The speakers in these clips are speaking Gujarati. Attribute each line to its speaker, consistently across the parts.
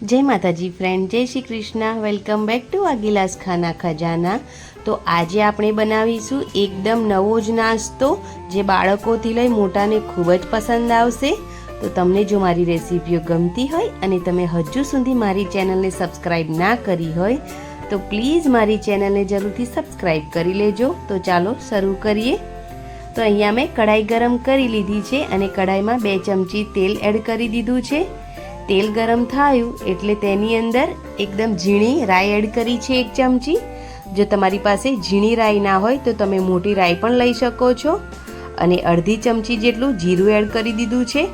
Speaker 1: જય માતાજી ફ્રેન્ડ જય Shri Krishna. Welcome back to અગિલાસ Khana ખજાના. તો આજે આપણે બનાવીશું એકદમ નવો જ નાસ્તો, જે બાળકોથી લઈ મોટાને ખૂબ જ પસંદ આવશે. તો તમને જો મારી રેસીપીઓ ગમતી હોય અને તમે હજુ સુધી મારી ચેનલને સબસ્ક્રાઈબ ના કરી હોય, તો પ્લીઝ મારી ચેનલને જરૂરથી સબસ્ક્રાઈબ કરી લેજો. તો ચાલો શરૂ કરીએ. તો અહીંયા મેં કઢાઈ ગરમ કરી લીધી છે અને કઢાઈમાં બે ચમચી તેલ એડ કરી દીધું છે. તેલ ગરમ થયું એટલે તેની અંદર એકદમ ઝીણી રાઈ એડ કરી છે એક ચમચી. જો તમારી પાસે ઝીણી રાઈ ના હોય તો તમે મોટી રાઈ પણ લઈ શકો છો. અને અડધી ચમચી જેટલું જીરું એડ કરી દીધું છે.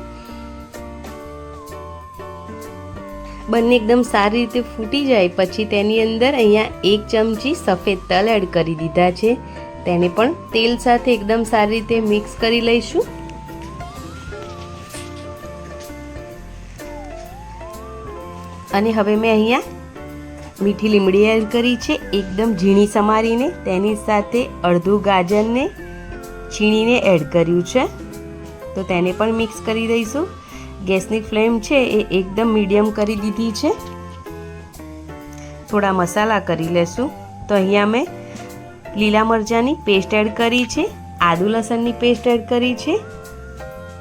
Speaker 1: બંને એકદમ સારી રીતે ફૂટી જાય પછી તેની અંદર અહીંયા એક ચમચી સફેદ તલ એડ કરી દીધા છે. તેને પણ તેલ સાથે એકદમ સારી રીતે મિક્સ કરી લઈશું. અને હવે મેં અહીંયા મીઠી લીમડી એડ કરી છે. એકદમ ઝીણી સમારીને તેની સાથે અડધું ગાજરને છીણીને એડ કર્યું છે. તો તેને પણ મિક્સ કરી દઈશું. ગેસની ફ્લેમ છે એ એકદમ મીડિયમ કરી દીધી છે. થોડા મસાલા કરી લેશું. તો અહીંયા મેં લીલા મરચાંની પેસ્ટ એડ કરી છે. આદુ લસણની પેસ્ટ એડ કરી છે.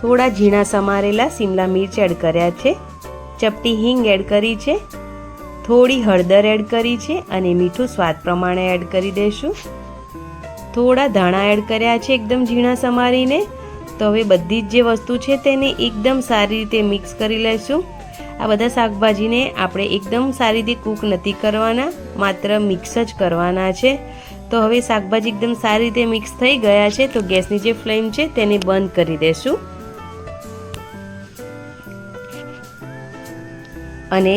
Speaker 1: થોડા ઝીણા સમારેલા સિમલા મિર્ચ એડ કર્યા છે. ચપટી હિંગ એડ કરી છે. થોડી હળદર એડ કરી છે અને મીઠું સ્વાદ પ્રમાણે એડ કરી દઈશું થોડા ધાણા એડ કર્યા છે એકદમ ઝીણા સમારીને. તો હવે બધી જ જે વસ્તુ છે તેને એકદમ સારી રીતે મિક્સ કરી લઈશું આ બધા શાકભાજીને આપણે એકદમ સારી રીતે કૂક નથી કરવાના, માત્ર મિક્સ જ કરવાના છે. તો હવે શાકભાજી એકદમ સારી રીતે મિક્સ થઈ ગયા છે તો ગેસની જે ફ્લેમ છે તેને બંધ કરી દેશું. અને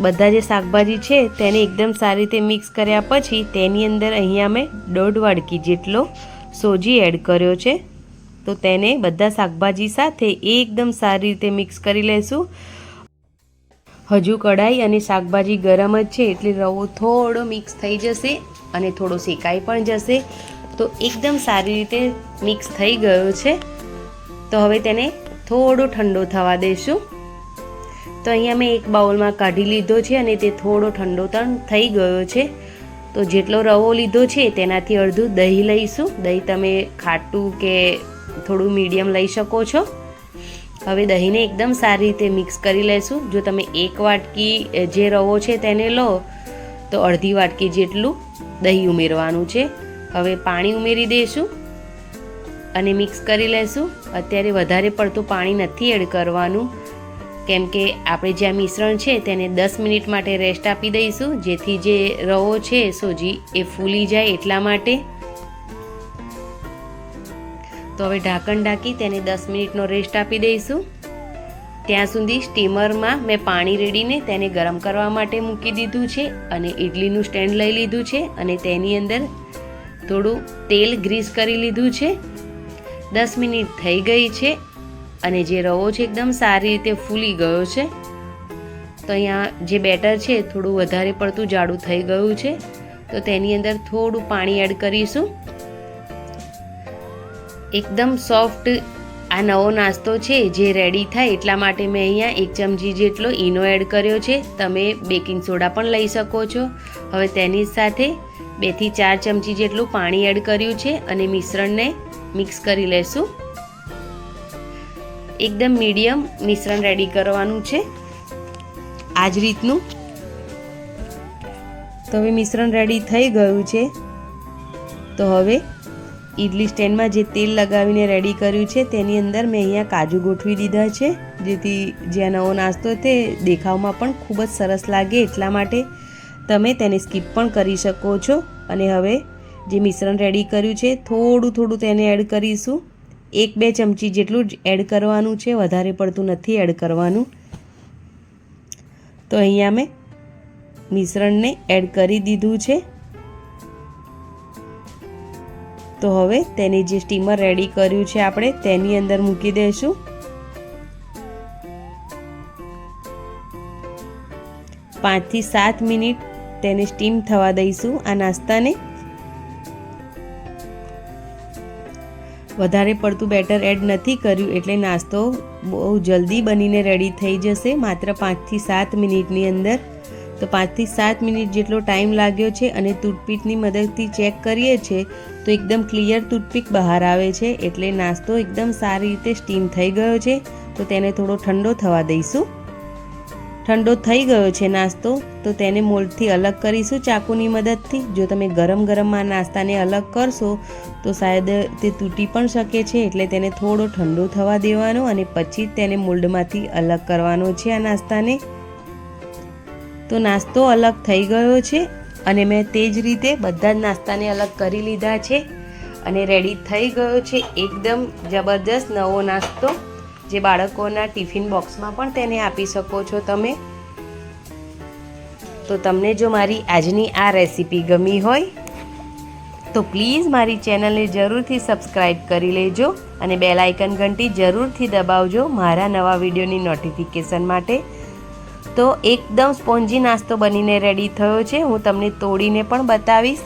Speaker 1: બધા જે શાકભાજી છે તેને એકદમ સારી રીતે મિક્સ કર્યા પછી તેની અંદર અહીંયા મેં દોઢ વાડકી જેટલો સોજી એડ કર્યો છે. તો તેને બધા શાકભાજી સાથે એકદમ સારી રીતે મિક્સ કરી લેશું. હજુ કઢાઈ અને શાકભાજી ગરમ જ છે એટલે રવો થોડો મિક્સ થઈ જશે અને થોડો શેકાઈ પણ જશે. તો એકદમ સારી રીતે મિક્સ થઈ ગયો છે. તો હવે તેને થોડો ઠંડો થવા દઈશું તો અહીંયા મેં એક બાઉલમાં કાઢી લીધો છે અને તે થોડો ઠંડો તણ થઈ ગયો છે. તો જેટલો રવો લીધો છે તેનાથી અડધું દહીં લઈશું. દહીં તમે ખાટું કે થોડું મીડિયમ લઈ શકો છો. હવે દહીંને એકદમ સારી રીતે મિક્સ કરી લેશું. જો તમે એક વાટકી જે રવો છે તેને લો, તો અડધી વાટકી જેટલું દહીં ઉમેરવાનું છે. હવે પાણી ઉમેરી દઈશું અને મિક્સ કરી લેશું. અત્યારે વધારે પડતું પાણી નથી એડ કરવાનું. કેમ કે આપણે જે આ મિશ્રણ છે તેને દસ મિનિટ માટે રેસ્ટ આપી દઈશું. જેથી જે રવો છે સોજી એ ફૂલી જાય એટલા માટે. તો હવે ઢાંકણ ઢાંકી તેને દસ મિનિટનો રેસ્ટ આપી દઈશું. ત્યાં સુધી સ્ટીમરમાં મેં પાણી રેડીને તેને ગરમ કરવા માટે મૂકી દીધું છે અને ઇડલીનું સ્ટેન્ડ લઈ લીધું છે અને તેની અંદર થોડું તેલ ગ્રીસ કરી લીધું છે. દસ મિનિટ થઈ ગઈ છે અને જે રવો છે એકદમ સારી રીતે ફૂલી ગયો છે. તો અહીંયા જે બેટર છે થોડું વધારે પડતું જાડું થઈ ગયું છે. તો તેની અંદર થોડું પાણી એડ કરીશું. એકદમ સોફ્ટ આ નવો નાસ્તો છે જે રેડી થાય એટલા માટે મેં અહીંયા એક ચમચી જેટલો ઈનો એડ કર્યો છે. તમે બેકિંગ સોડા પણ લઈ શકો છો. હવે તેની સાથે બેથી ચાર ચમચી જેટલું પાણી એડ કર્યું છે અને મિશ્રણને મિક્સ કરી લેશું. એકદમ મીડિયમ મિશ્રણ રેડી કરવાનું છે. આ જ રીતનું. તો હવે મિશ્રણ રેડી થઈ ગયું છે. તો હવે ઇડલી સ્ટેન્ડમાં જે તેલ લગાવીને રેડી કર્યું છે, તેની અંદર મેં અહીંયા કાજુ ગોઠવી દીધા છે. જેથી જે નવો નાસ્તો તે દેખાવમાં પણ ખૂબ જ સરસ લાગે એટલા માટે તમે તેને સ્કીપ પણ કરી શકો છો. અને હવે જે મિશ્રણ રેડી કર્યું છે, થોડું થોડું તેને એડ કરીશું. એક બે ચમચી જેટલું જ એડ કરવાનું છે, વધારે પડતું નથી એડ કરવાનું. તો અહીંયા મેં મિશ્રણને એડ કરી દીધું છે. તો હવે તેની જે સ્ટીમર રેડી કર્યું છે આપણે, તેની અંદર મૂકી દઈશું પાંચથી સાત મિનિટ તેને સ્ટીમ થવા દઈશું આ નાસ્તાને. વધારે પડતું બેટર એડ નથી કર્યું એટલે નાસ્તો બહુ જલ્દી બનીને રેડી થઈ જશે. માત્ર પાંચથી સાત મિનિટની અંદર. તો પાંચથી સાત મિનિટ જેટલો ટાઈમ લાગ્યો છે અને તૂટપીટની મદદથી ચેક કરીએ છીએ, તો એકદમ ક્લિયર તૂટપીક બહાર આવે છે. એટલે નાસ્તો એકદમ સારી રીતે સ્ટીમ થઈ ગયો છે. તો તેને થોડો ઠંડો થવા દઈશું. ઠંડો થઈ ગયો છે નાસ્તો, તો તેને મોલ્ડથી અલગ કરીશું ચાકુની મદદથી. જો તમે ગરમ ગરમમાં નાસ્તાને અલગ કરશો, તો શાયદ તે તૂટી પણ શકે છે, એટલે તેને થોડો ઠંડો થવા દેવાનો અને પછી તેને મોલ્ડમાંથી અલગ કરવાનો છે આ નાસ્તાને. તો નાસ્તો અલગ થઈ ગયો છે અને મેં તે જ રીતે બધા જ નાસ્તાને અલગ કરી લીધા છે અને રેડી થઈ ગયો છે. એકદમ જબરદસ્ત નવો નાસ્તો. જે બાળકોના ટિફિન બોક્સમાં પણ તેને આપી શકો છો તમે. તો તમને જો મારી આજની આ રેસીપી ગમી હોય, તો પ્લીઝ મારી ચેનલને જરૂરથી સબસ્ક્રાઈબ કરી લેજો અને બેલ આઇકન ઘંટી જરૂરથી દબાવજો મારા નવા વિડીયોની નોટિફિકેશન માટે. તો એકદમ સ્પોન્જી નાસ્તો બનીને રેડી થયો છે. હું તમને તોડીને પણ બતાવીશ.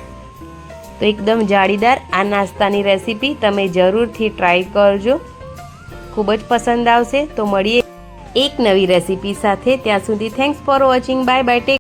Speaker 1: તો એકદમ જાળીદાર આ નાસ્તાની રેસીપી તમે જરૂરથી ટ્રાય કરજો. ખૂબ જ પસંદ આવશે. તો મળીએ એક નવી રેસીપી સાથે. ત્યાં સુધી thanks for watching bye bye take